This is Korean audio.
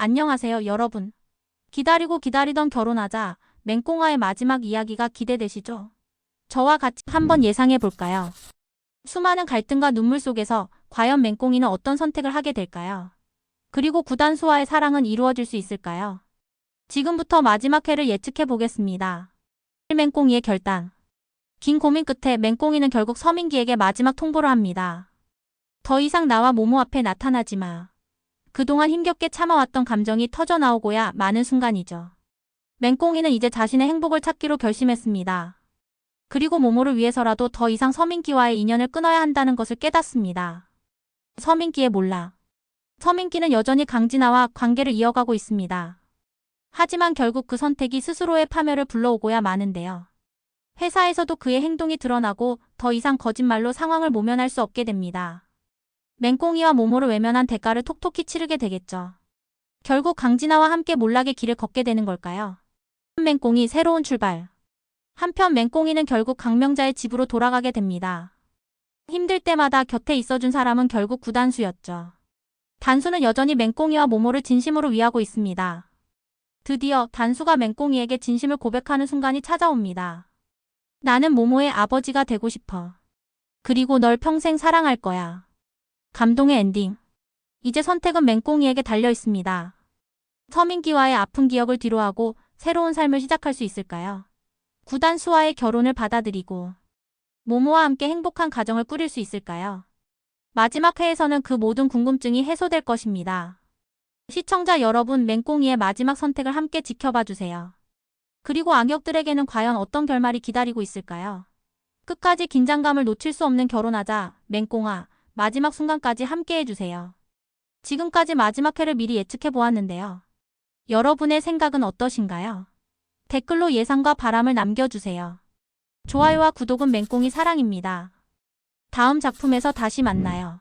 안녕하세요, 여러분. 기다리고 기다리던 결혼하자 맹꽁아의 마지막 이야기가 기대되시죠? 저와 같이 한번 예상해 볼까요? 수많은 갈등과 눈물 속에서 과연 맹꽁이는 어떤 선택을 하게 될까요? 그리고 구단수와의 사랑은 이루어질 수 있을까요? 지금부터 마지막 회를 예측해 보겠습니다. 맹꽁이의 결단. 긴 고민 끝에 맹꽁이는 결국 서민기에게 마지막 통보를 합니다. 더 이상 나와 모모 앞에 나타나지 마. 그동안 힘겹게 참아왔던 감정이 터져나오고야 많은 순간이죠. 맹꽁이는 이제 자신의 행복을 찾기로 결심했습니다. 그리고 모모를 위해서라도 더 이상 서민기와의 인연을 끊어야 한다는 것을 깨닫습니다. 서민기의 몰라. 서민기는 여전히 강진아와 관계를 이어가고 있습니다. 하지만 결국 그 선택이 스스로의 파멸을 불러오고야 마는데요. 회사에서도 그의 행동이 드러나고 더 이상 거짓말로 상황을 모면할 수 없게 됩니다. 맹꽁이와 모모를 외면한 대가를 톡톡히 치르게 되겠죠. 결국 강진아와 함께 몰락의 길을 걷게 되는 걸까요? 맹꽁이 새로운 출발. 한편 맹꽁이는 결국 강명자의 집으로 돌아가게 됩니다. 힘들 때마다 곁에 있어준 사람은 결국 구단수였죠. 단수는 여전히 맹꽁이와 모모를 진심으로 위하고 있습니다. 드디어 단수가 맹꽁이에게 진심을 고백하는 순간이 찾아옵니다. 나는 모모의 아버지가 되고 싶어. 그리고 널 평생 사랑할 거야. 감동의 엔딩. 이제 선택은 맹꽁이에게 달려 있습니다. 서민기와의 아픈 기억을 뒤로하고 새로운 삶을 시작할 수 있을까요? 구단수와의 결혼을 받아들이고 모모와 함께 행복한 가정을 꾸릴 수 있을까요? 마지막 회에서는 그 모든 궁금증이 해소될 것입니다. 시청자 여러분 맹꽁이의 마지막 선택을 함께 지켜봐 주세요. 그리고 악역들에게는 과연 어떤 결말이 기다리고 있을까요? 끝까지 긴장감을 놓칠 수 없는 결혼하자 맹꽁아 마지막 순간까지 함께 해 주세요. 지금까지 마지막 회를 미리 예측해 보았는데요. 여러분의 생각은 어떠신가요? 댓글로 예상과 바람을 남겨주세요. 좋아요와 구독은 맹꽁이 사랑입니다. 다음 작품에서 다시 만나요.